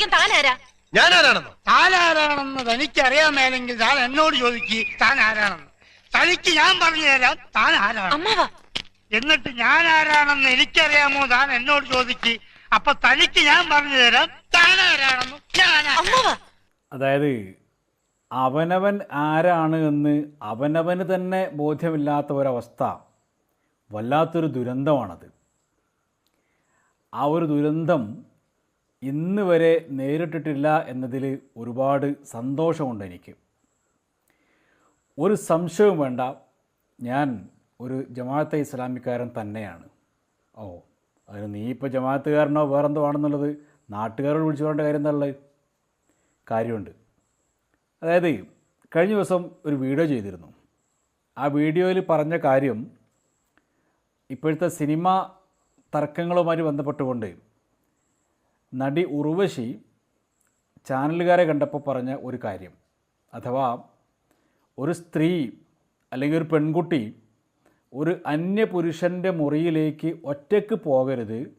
ചോദിക്കും താൻ ആരാ ഞാൻ ആരാണെന്നോ താൻ ആരാണെന്ന് തനിക്കറിയാൻ മേലെങ്കിൽ താൻ എന്നോട് ചോദിക്ക് താൻ ആരാണെന്ന് തനിക്ക് ഞാൻ പറഞ്ഞു തരാം താൻ ആരാണ് അമ്മാവാ. എന്നിട്ട് ഞാൻ ആരാണെന്ന് എനിക്കറിയാമോ താൻ എന്നോട് ചോദിക്ക്. അപ്പൊ തനിക്ക് ഞാൻ പറഞ്ഞു തരാം താൻ ആരാണെന്ന് ഞാൻ അമ്മാവാ. അതായത് അവനവൻ ആരാണ് എന്ന് അവനവന് തന്നെ ബോധ്യമില്ലാത്ത ഒരവസ്ഥ വല്ലാത്തൊരു ദുരന്തമാണത്. ആ ഒരു ദുരന്തം ഇന്ന് വരെ നേരിട്ടിട്ടില്ല എന്നതിൽ ഒരുപാട് സന്തോഷമുണ്ട് എനിക്ക്. ഒരു സംശയവും വേണ്ട. ഞാൻ ഒരു ജമാഅത്തെ ഇസ്ലാമിക്കാരൻ തന്നെയാണ്. ഓ അതിന് നീ ഇപ്പോൾ ജമാഅത്തുകാരനോ വേറെന്തോ ആണെന്നുള്ളത് നാട്ടുകാരോട് വിളിച്ചു പറയേണ്ട കാര്യം എന്നുള്ളത് കാര്യമുണ്ട്. അതായത് കഴിഞ്ഞ ദിവസം ഒരു വീഡിയോ ചെയ്തിരുന്നു. ആ വീഡിയോയിൽ പറഞ്ഞ കാര്യം ഇപ്പോഴത്തെ സിനിമ തർക്കങ്ങളുമായി ബന്ധപ്പെട്ടുകൊണ്ട് നടി ഉർവശി ചാനലുകാരെ കണ്ടപ്പോൾ പറഞ്ഞ ഒരു കാര്യം. അഥവാ ഒരു സ്ത്രീ അല്ലെങ്കിൽ ഒരു പെൺകുട്ടി ഒരു അന്യപുരുഷന്റെ മുറിയിലേക്ക് ഒറ്റയ്ക്ക് പോകരുത്.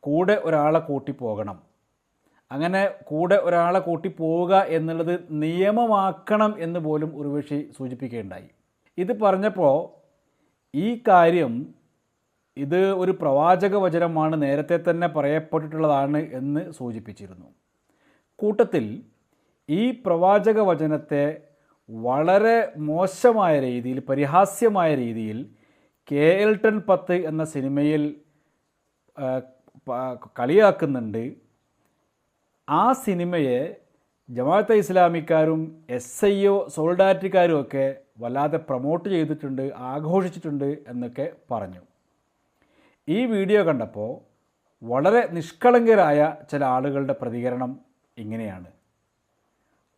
കൂടെ ഒരാളെ കൂട്ടി പോകണം. അങ്ങനെ കൂടെ ഒരാളെ കൂട്ടി പോവുക എന്നുള്ളത് നിയമമാക്കണം എന്ന് പോലും ഉർവശി സൂചിപ്പിക്കുകയുണ്ടായി. ഇത് പറഞ്ഞപ്പോൾ ഈ കാര്യം ഇത് ഒരു പ്രവാചക വചനമാണ് നേരത്തെ തന്നെ പറയപ്പെട്ടിട്ടുള്ളതാണ് എന്ന് സൂചിപ്പിച്ചിരുന്നു. കൂട്ടത്തിൽ ഈ പ്രവാചക വചനത്തെ വളരെ മോശമായ രീതിയിൽ പരിഹാസ്യമായ രീതിയിൽ കെ. എൽ എൽട്ടൺ പത്ത് എന്ന സിനിമയിൽ കളിയാക്കുന്നുണ്ട്. ആ സിനിമയെ ജമാഅത്തെ ഇസ്ലാമിക്കാരും എസ് ഐ ഒ സോൾഡാറ്റിക്കാരും ഒക്കെ വല്ലാതെ പ്രൊമോട്ട് ചെയ്തിട്ടുണ്ട് ആഘോഷിച്ചിട്ടുണ്ട് എന്നൊക്കെ പറഞ്ഞു. ഈ വീഡിയോ കണ്ടപ്പോൾ വളരെ നിഷ്കളങ്കരായ ചില ആളുകളുടെ പ്രതികരണം ഇങ്ങനെയാണ്.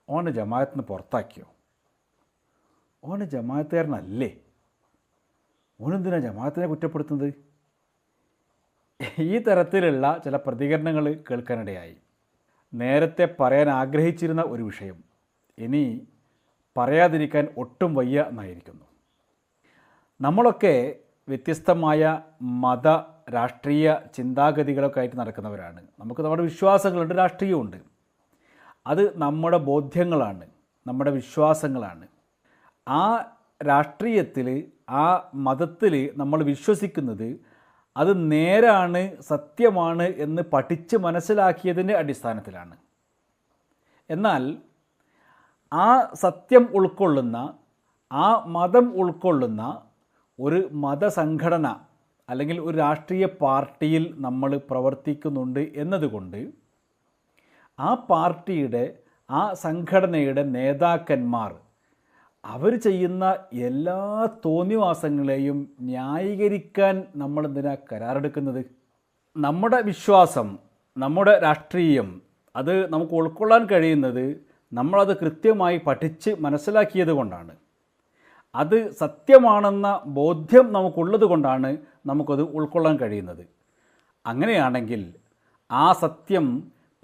ഓന് ജമാഅത്തിന് പുറത്താക്കിയോ? ഓന് ജമാഅത്തുകാരനല്ലേ? ഓനെന്തിനാ ജമാഅത്തിനെ കുറ്റപ്പെടുത്തുന്നത്? ഈ തരത്തിലുള്ള ചില പ്രതികരണങ്ങൾ കേൾക്കാനിടയായി. നേരത്തെ പറയാൻ ആഗ്രഹിച്ചിരുന്ന ഒരു വിഷയം. ഇനി പറയാതിരിക്കാൻ ഒട്ടും വയ്യ എന്നായിരിക്കുന്നു. നമ്മളൊക്കെ വ്യത്യസ്തമായ മത രാഷ്ട്രീയ ചിന്താഗതികളൊക്കെ ആയിട്ട് നടക്കുന്നവരാണ്. നമുക്ക് നമ്മുടെ വിശ്വാസങ്ങളുണ്ട് രാഷ്ട്രീയമുണ്ട് അത് നമ്മുടെ ബോധ്യങ്ങളാണ് നമ്മുടെ വിശ്വാസങ്ങളാണ്. ആ രാഷ്ട്രീയത്തിൽ ആ മതത്തിൽ നമ്മൾ വിശ്വസിക്കുന്നത് അത് നേരാണ് സത്യമാണ് എന്ന് പഠിച്ച് മനസ്സിലാക്കിയതിന്റെ അടിസ്ഥാനത്തിലാണ്. എന്നാൽ ആ സത്യം ഉൾക്കൊള്ളുന്ന ആ മതം ഉൾക്കൊള്ളുന്ന ഒരു മതസംഘടന അല്ലെങ്കിൽ ഒരു രാഷ്ട്രീയ പാർട്ടിയിൽ നമ്മൾ പ്രവർത്തിക്കുന്നുണ്ട് എന്നതുകൊണ്ട് ആ പാർട്ടിയുടെ ആ സംഘടനയുടെ നേതാക്കന്മാർ അവർ ചെയ്യുന്ന എല്ലാ തോന്നിവാസങ്ങളെയും ന്യായീകരിക്കാൻ നമ്മൾ എന്തിനാ കരാറെടുക്കുന്നത്? നമ്മുടെ വിശ്വാസം നമ്മുടെ രാഷ്ട്രീയം അത് നമുക്ക് ഉൾക്കൊള്ളാൻ കഴിയുന്നത് നമ്മളത് കൃത്യമായി പഠിച്ച് മനസ്സിലാക്കിയത് കൊണ്ടാണ്. അത് സത്യമാണെന്ന ബോധ്യം നമുക്കുള്ളത് കൊണ്ടാണ് നമുക്കത് ഉൾക്കൊള്ളാൻ കഴിയുന്നത്. അങ്ങനെയാണെങ്കിൽ ആ സത്യം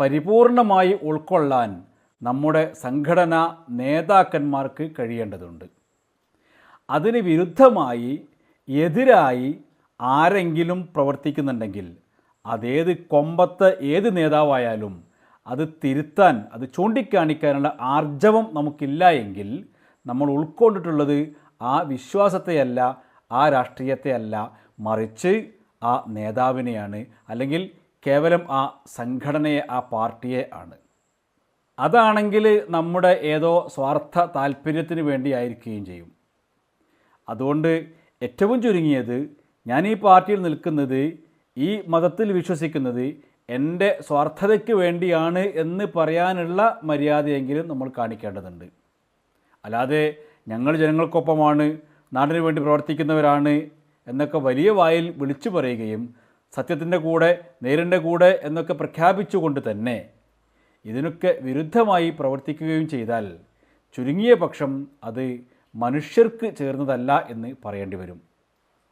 പരിപൂർണമായി ഉൾക്കൊള്ളാൻ നമ്മുടെ സംഘടന നേതാക്കന്മാർക്ക് കഴിയേണ്ടതുണ്ട്. അതിന് വിരുദ്ധമായി എതിരായി ആരെങ്കിലും പ്രവർത്തിക്കുന്നുണ്ടെങ്കിൽ അതേത് കൊമ്പത്തെ ഏത് നേതാവായാലും അത് തിരുത്താൻ അത് ചൂണ്ടിക്കാണിക്കാനുള്ള ആർജവം നമുക്കില്ല എങ്കിൽ നമ്മൾ ഉൾക്കൊണ്ടിട്ടുള്ളത് ആ വിശ്വാസത്തെയല്ല ആ രാഷ്ട്രീയത്തെയല്ല. മറിച്ച് ആ നേതാവിനെയാണ് അല്ലെങ്കിൽ കേവലം ആ സംഘടനയെ ആ പാർട്ടിയെ ആണ്. അതാണെങ്കിൽ നമ്മുടെ ഏതോ സ്വാർത്ഥ താല്പര്യത്തിന് വേണ്ടിയായിരിക്കുകയും ചെയ്യും. അതുകൊണ്ട് ഏറ്റവും ചുരുങ്ങിയത് ഞാൻ ഈ പാർട്ടിയിൽ നിൽക്കുന്നത് ഈ മതത്തിൽ വിശ്വസിക്കുന്നത് എന്റെ സ്വാർത്ഥതയ്ക്ക് വേണ്ടിയാണ് എന്ന് പറയാനുള്ള മര്യാദയെങ്കിലും നമ്മൾ കാണിക്കേണ്ടതുണ്ട്. അല്ലാതെ ഞങ്ങൾ ജനങ്ങൾക്കൊപ്പമാണ് നാടിനു വേണ്ടി പ്രവർത്തിക്കുന്നവരാണ് എന്നൊക്കെ വലിയ വായിൽ വിളിച്ചു പറയുകയും സത്യത്തിന്റെ കൂടെ നേരിന്റെ കൂടെ എന്നൊക്കെ പ്രഖ്യാപിച്ചുകൊണ്ട് തന്നെ ഇതിനൊക്കെ വിരുദ്ധമായി പ്രവർത്തിക്കുകയും ചെയ്താൽ ചുരുങ്ങിയ പക്ഷം അത് മനുഷ്യർക്ക് ചേർന്നതല്ല എന്ന് പറയേണ്ടി വരും.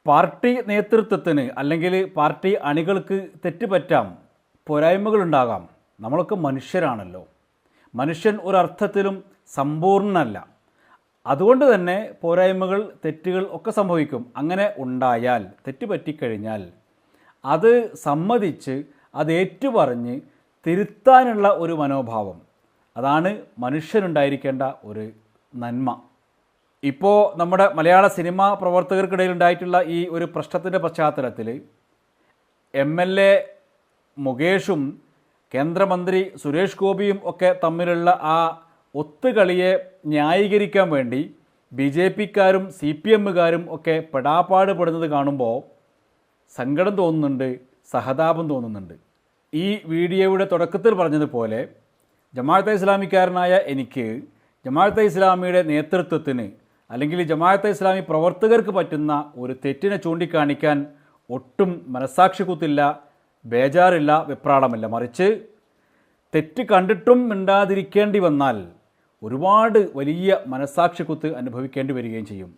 പാർട്ടി നേതൃത്വത്തിന് അല്ലെങ്കിൽ പാർട്ടി അണികൾക്ക് തെറ്റുപറ്റാം പോരായ്മകളുണ്ടാകാം. നമ്മളൊക്കെ മനുഷ്യരാണല്ലോ. മനുഷ്യൻ ഒരർത്ഥത്തിലും സമ്പൂർണല്ല അതുകൊണ്ട് തന്നെ പോരായ്മകൾ തെറ്റുകൾ ഒക്കെ സംഭവിക്കും. അങ്ങനെ ഉണ്ടായാൽ തെറ്റ് പറ്റിക്കഴിഞ്ഞാൽ അത് സമ്മതിച്ച് അത് ഏറ്റുപറഞ്ഞ് തിരുത്താനുള്ള ഒരു മനോഭാവം. അതാണ് മനുഷ്യനുണ്ടായിരിക്കേണ്ട ഒരു നന്മ. ഇപ്പോൾ നമ്മുടെ മലയാള സിനിമാ പ്രവർത്തകർക്കിടയിൽ ഉണ്ടായിട്ടുള്ള ഈ ഒരു പ്രശ്നത്തിന്റെ പശ്ചാത്തലത്തിൽ എം എൽ എ മുകേഷും കേന്ദ്രമന്ത്രി സുരേഷ് ഗോപിയും ഒക്കെ തമ്മിലുള്ള ആ ഒത്തുകളിയെ ന്യായീകരിക്കാൻ വേണ്ടി ബി ജെ പിക്കാരും സി പി എമ്മുകാരും ഒക്കെ പെടാപ്പാട് പെടുന്നത് കാണുമ്പോൾ സങ്കടം തോന്നുന്നുണ്ട് സഹതാപം തോന്നുന്നുണ്ട്. ഈ വീഡിയോയുടെ തുടക്കത്തിൽ പറഞ്ഞതുപോലെ ജമാഅത്തെ ഇസ്ലാമിക്കാരനായ എനിക്ക് ജമാഅത്തെ ഇസ്ലാമിയുടെ നേതൃത്വത്തിന് അല്ലെങ്കിൽ ജമാഅത്തെ ഇസ്ലാമി പ്രവർത്തകർക്ക് പറ്റുന്ന ഒരു തെറ്റിനെ ചൂണ്ടിക്കാണിക്കാൻ ഒട്ടും മനസ്സാക്ഷി കുത്തില്ല ബേജാറില്ല വെപ്രാളമില്ല. മറിച്ച് തെറ്റ് കണ്ടിട്ടും മിണ്ടാതിരിക്കേണ്ടി വന്നാൽ ഒരുപാട് വലിയ മനസ്സാക്ഷി കുത്ത് അനുഭവിക്കേണ്ടി വരികയും ചെയ്യും.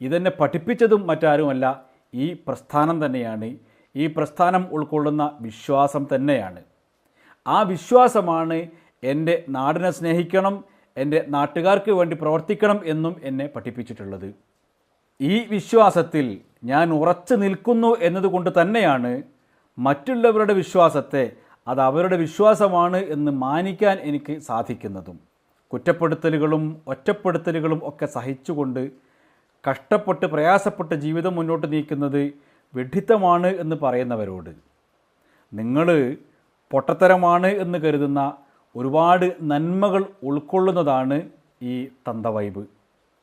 ഇതെന്നെ പഠിപ്പിച്ചതും മറ്റാരുമല്ല ഈ പ്രസ്ഥാനം തന്നെയാണ്. ഈ പ്രസ്ഥാനം ഉൾക്കൊള്ളുന്ന വിശ്വാസം തന്നെയാണ്. ആ വിശ്വാസമാണ് എന്റെ നാടിനെ സ്നേഹിക്കണം എന്റെ നാട്ടുകാർക്ക് വേണ്ടി പ്രവർത്തിക്കണം എന്നും എന്നെ പഠിപ്പിച്ചിട്ടുള്ളത്. ഈ വിശ്വാസത്തിൽ ഞാൻ ഉറച്ചു നിൽക്കുന്നു എന്നതുകൊണ്ട് തന്നെയാണ് മറ്റുള്ളവരുടെ വിശ്വാസത്തെ അത് അവരുടെ വിശ്വാസമാണ് എന്ന് മാനിക്കാൻ എനിക്ക് സാധിക്കുന്നതും. കുറ്റപ്പെടുത്തലുകളും ഒറ്റപ്പെടുത്തലുകളും ഒക്കെ സഹിച്ചുകൊണ്ട് കഷ്ടപ്പെട്ട് പ്രയാസപ്പെട്ട് ജീവിതം മുന്നോട്ട് നീക്കുന്നത് വിഡിത്തമാണ് എന്ന് പറയുന്നവരോട്. നിങ്ങൾ പൊട്ടത്തരമാണ് എന്ന് കരുതുന്ന ഒരുപാട് നന്മകൾ ഉൾക്കൊള്ളുന്നതാണ് ഈ തന്തവൈബ്.